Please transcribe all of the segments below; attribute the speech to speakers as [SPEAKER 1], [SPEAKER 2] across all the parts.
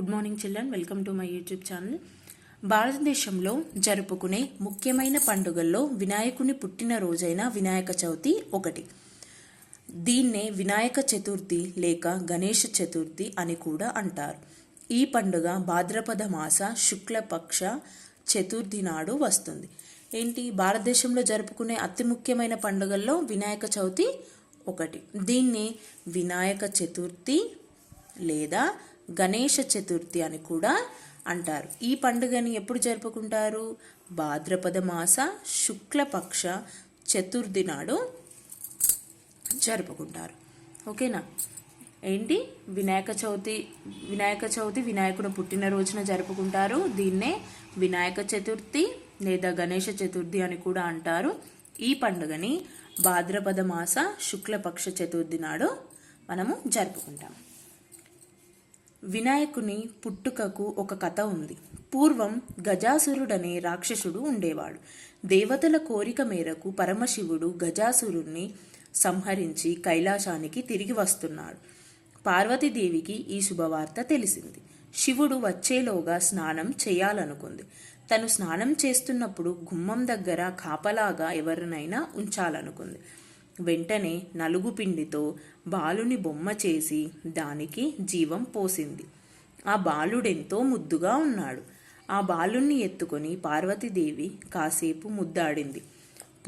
[SPEAKER 1] Good morning children welcome to my YouTube channel. భారతదేశంలో జరుపుకునే ముఖ్యమైన పండుగల్లో వినాయకుని పుట్టినరోజైన వినాయక చవితి ఒకటి. దీన్నే వినాయక చతుర్థి లేక గణేష చతుర్థి అని కూడా అంటారు. ఈ పండుగ భాద్రపద మాస శుక్లపక్ష చతుర్థి నాడు వస్తుంది. ఏంటి? భారతదేశంలో జరుపుకునే అతి ముఖ్యమైన పండుగల్లో వినాయక చవితి ఒకటి. దీన్ని వినాయక చతుర్థి లేదా గణేష చతుర్థి అని కూడా అంటారు. ఈ పండుగని ఎప్పుడు జరుపుకుంటారు? భాద్రపద మాస శుక్లపక్ష చతుర్థి నాడు జరుపుకుంటారు. ఓకేనా? ఏంటి? వినాయక చవితి వినాయక చవితి వినాయకుడు పుట్టినరోజున జరుపుకుంటారు. దీన్నే వినాయక చతుర్థి లేదా గణేష చతుర్థి అని కూడా అంటారు. ఈ పండుగని భాద్రపద మాస శుక్లపక్ష చతుర్థి నాడు మనము జరుపుకుంటాం. వినాయకుని పుట్టుకకు ఒక కథ ఉంది. పూర్వం గజాసురుడనే రాక్షసుడు ఉండేవాడు. దేవతల కోరిక మేరకు పరమశివుడు గజాసురుణ్ణి సంహరించి కైలాసానికి తిరిగి వస్తున్నాడు. పార్వతీదేవికి ఈ శుభవార్త తెలిసింది. శివుడు వచ్చేలోగా స్నానం చేయాలనుకుంది. తను స్నానం చేస్తున్నప్పుడు గుమ్మం దగ్గర కాపలాగా ఎవరినైనా ఉంచాలనుకుంది. వెంటనే నలుగు పిండితో బాలుని బొమ్మ చేసి దానికి జీవం పోసింది. ఆ బాలుడెంతో ముద్దుగా ఉన్నాడు. ఆ బాలుణ్ణి ఎత్తుకొని పార్వతీదేవి కాసేపు ముద్దాడింది.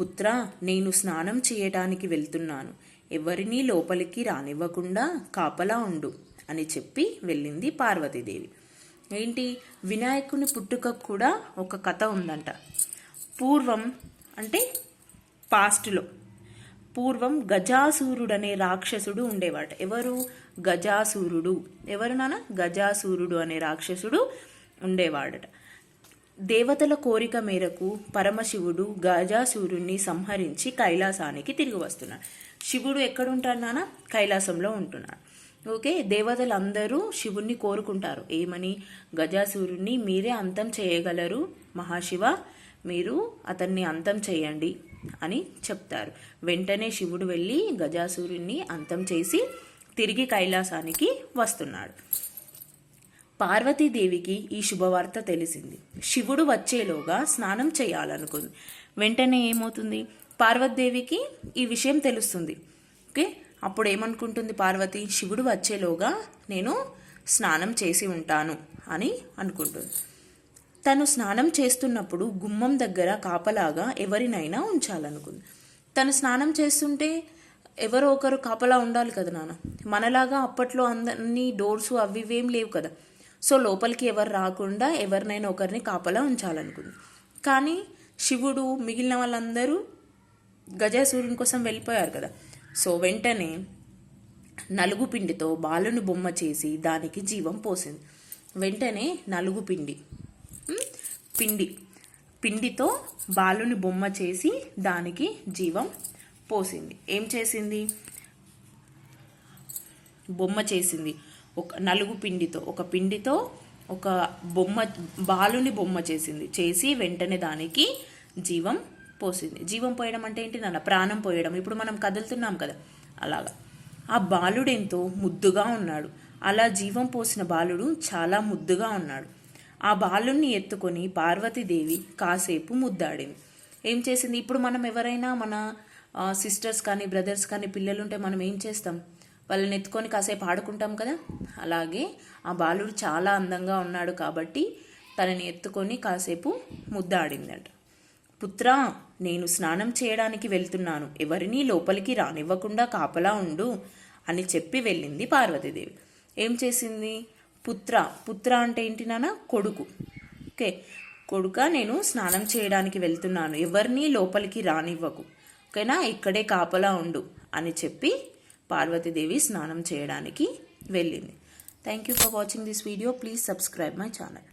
[SPEAKER 1] పుత్ర నేను స్నానం చేయటానికి వెళ్తున్నాను. ఎవరినీ లోపలికి రానివ్వకుండా కాపలా ఉండు అని చెప్పి వెళ్ళింది పార్వతీదేవి. ఏంటి? వినాయకుని పుట్టుకకు కూడా ఒక కథ ఉందంట. పూర్వం అంటే పాస్ట్లో పూర్వం గజాసూరుడు అనే రాక్షసుడు ఉండేవాట. ఎవరు? గజాసూరుడు. ఎవరు నాన్న? గజాసూరుడు అనే రాక్షసుడు ఉండేవాడట. దేవతల కోరిక మేరకు పరమశివుడు గజాసూరుణ్ణి సంహరించి కైలాసానికి తిరిగి వస్తున్నాడు. శివుడు ఎక్కడుంటాడు నాన్న? కైలాసంలో ఉంటున్నాడు. ఓకే దేవతలందరూ శివుణ్ణి కోరుకుంటారు. ఏమని? గజాసూరుణ్ణి మీరే అంతం చేయగలరు మహాశివ. మీరు అతన్ని అంతం చేయండి. అని చెప్తారు. వెంటనే శివుడు వెళ్ళి గజాసురుణ్ణి అంతం చేసి తిరిగి కైలాసానికి వస్తున్నాడు. పార్వతీదేవికి ఈ శుభవార్త తెలిసింది. శివుడు వచ్చేలోగా స్నానం చేయాలనుకుంది. వెంటనే ఏమవుతుంది? పార్వతీదేవికి ఈ విషయం తెలుస్తుంది. ఓకే? అప్పుడు ఏమనుకుంటుంది పార్వతి? శివుడు వచ్చేలోగా నేను స్నానం చేసి ఉంటాను అని అనుకుంటుంది. తను స్నానం చేస్తున్నప్పుడు గుమ్మం దగ్గర కాపలాగా ఎవరినైనా ఉంచాలనుకుంది. తను స్నానం చేస్తుంటే ఎవరో ఒకరు కాపలా ఉండాలి కదా నాన్న. మనలాగా అప్పట్లో అందరినీ డోర్స్ అవి ఇవేం లేవు కదా. సో లోపలికి ఎవరు రాకుండా ఎవరినైనా ఒకరిని కాపలా ఉంచాలనుకుంది. కానీ శివుడు మిగిలిన వాళ్ళందరూ గజాసూర్యుని కోసం వెళ్ళిపోయారు కదా. సో వెంటనే నలుగు పిండితో బాలుని బొమ్మ చేసి దానికి జీవం పోసింది. వెంటనే నలుగు పిండి పిండి. పిండితో బాలుని బొమ్మ చేసి దానికి జీవం పోసింది. ఏం చేసింది? బొమ్మ చేసింది. ఒక నలుగు పిండితో ఒక పిండితో ఒక బొమ్మ బాలుని బొమ్మ చేసింది. చేసి వెంటనే దానికి జీవం పోసింది. జీవం పోయడం అంటే ఏంటి నాన్న? ప్రాణం పోయడం. ఇప్పుడు మనం కదులుతున్నాం కదా. అలాగా. ఆ బాలుడెంతో ముద్దుగా ఉన్నాడు. అలా జీవం పోసిన బాలుడు చాలా ముద్దుగా ఉన్నాడు. ఆ బాలుణ్ణి ఎత్తుకొని పార్వతీదేవి కాసేపు ముద్దాడింది. ఏం చేసింది? ఇప్పుడు మనం ఎవరైనా మన సిస్టర్స్ కానీ బ్రదర్స్ కానీ పిల్లలుంటే మనం ఏం చేస్తాం? వాళ్ళని ఎత్తుకొని కాసేపు ఆడుకుంటాం కదా? అలాగే ఆ బాలుడు చాలా అందంగా ఉన్నాడు కాబట్టి తనని ఎత్తుకొని కాసేపు ముద్దాడిందట. పుత్ర నేను స్నానం చేయడానికి వెళ్తున్నాను. ఎవరిని లోపలికి రానివ్వకుండా కాపలా ఉండు అని చెప్పి వెళ్ళింది పార్వతీదేవి. ఏం చేసింది? పుత్ర. పుత్ర అంటే ఏంటి నాన్న? కొడుకు. ఓకే. కొడుక? నేను స్నానం చేయడానికి వెళ్తున్నాను. ఎవరిని లోపలికి రానివ్వకు. ఓకేనా? ఇక్కడే కాపలా ఉండు అని చెప్పి పార్వతీదేవి స్నానం చేయడానికి వెళ్ళింది. Thank you for watching this video please subscribe my channel